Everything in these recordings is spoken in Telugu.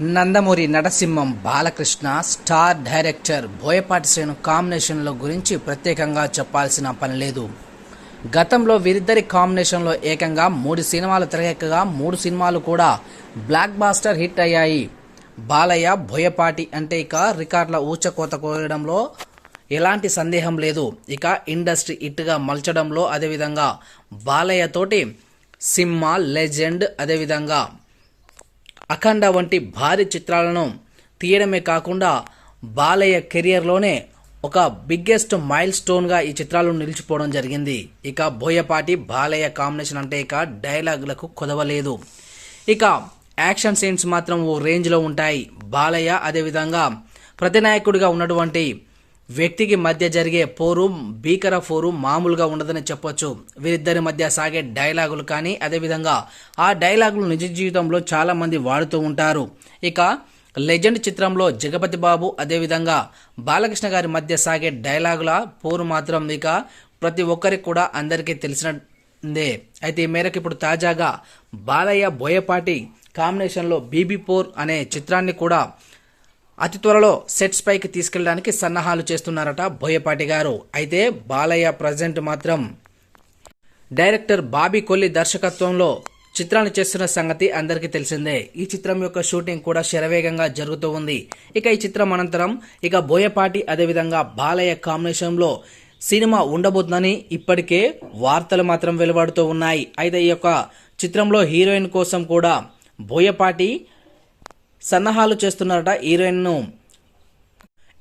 నందమూరి నటసింహం బాలకృష్ణ స్టార్ డైరెక్టర్ బోయపాటి శ్రేణు కాంబినేషన్ల గురించి ప్రత్యేకంగా చెప్పాల్సిన పని లేదు. గతంలో వీరిద్దరి కాంబినేషన్లో ఏకంగా మూడు సినిమాలు తెరకెక్కగా మూడు సినిమాలు కూడా బ్లాక్ బాస్టర్ హిట్ అయ్యాయి. బాలయ్య బోయపాటి అంటే ఇక రికార్డుల ఊచకోత కోయడంలో ఎలాంటి సందేహం లేదు. ఇక ఇండస్ట్రీ హిట్గా మలచడంలో అదేవిధంగా బాలయ్య తోటి సింహ లెజెండ్ అదేవిధంగా అఖండ వంటి భారీ చిత్రాలను తీయడమే కాకుండా బాలయ్య కెరియర్లోనే ఒక బిగ్గెస్ట్ మైల్ స్టోన్గా ఈ చిత్రాలు నిలిచిపోవడం జరిగింది. ఇక బోయపాటి బాలయ్య కాంబినేషన్ అంటే ఇక డైలాగులకు కొదవలేదు. ఇక యాక్షన్ సీన్స్ మాత్రం ఓ రేంజ్లో ఉంటాయి. బాలయ్య అదేవిధంగా ప్రతినాయకుడిగా ఉన్నటువంటి వ్యక్తికి మధ్య జరిగే పోరు భీకర పోరు మామూలుగా ఉండదని చెప్పొచ్చు. వీరిద్దరి మధ్య సాగే డైలాగులు కానీ అదేవిధంగా ఆ డైలాగులు నిజ జీవితంలో చాలా మంది వాడుతూ ఉంటారు. ఇక లెజెండ్ చిత్రంలో జగపతి బాబు అదేవిధంగా బాలకృష్ణ గారి మధ్య సాగే డైలాగుల పోరు మాత్రం ఇక ప్రతి ఒక్కరికి కూడా అందరికీ తెలిసినదే అయితే ఈ మేరకు ఇప్పుడు తాజాగా బాలయ్య బోయపాటి కాంబినేషన్లో బీబీ పోర్ అనే చిత్రాన్ని కూడా అతి త్వరలో సెట్స్ పైకి తీసుకెళ్ళడానికి సన్నాహాలు చేస్తున్నారట బోయపాటి గారు. అయితే బాలయ్య ప్రజెంట్ మాత్రం డైరెక్టర్ బాబీ కొల్లి దర్శకత్వంలో చిత్రాన్ని చేస్తున్న సంగతి అందరికీ తెలిసిందే. ఈ చిత్రం యొక్క షూటింగ్ కూడా శరవేగంగా జరుగుతూ ఉంది. ఇక ఈ చిత్రం అనంతరం ఇక బోయపాటి అదేవిధంగా బాలయ్య కాంబినేషన్లో సినిమా ఉండబోతుందని ఇప్పటికే వార్తలు మాత్రం వెలువడుతూ ఉన్నాయి. అయితే ఈ యొక్క చిత్రంలో హీరోయిన్ కోసం కూడా బోయపాటి సన్నాహాలు చేస్తున్నారట హీరోయిన్ను.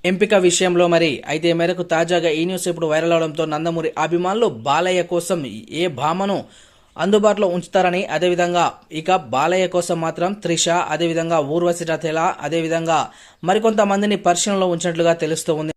ఎంపిక విషయంలో మరి అయితే మేరకు తాజాగా ఈ న్యూస్ ఇప్పుడు వైరల్ అవడంతో నందమూరి అభిమానులు బాలయ్య కోసం ఏ భామను అందుబాటులో ఉంచుతారని అదేవిధంగా ఇక బాలయ్య కోసం మాత్రం త్రిష అదేవిధంగా ఊర్వశి రథేల అదేవిధంగా మరికొంతమందిని పరిశీలనలో ఉంచినట్లుగా తెలుస్తూ ఉంది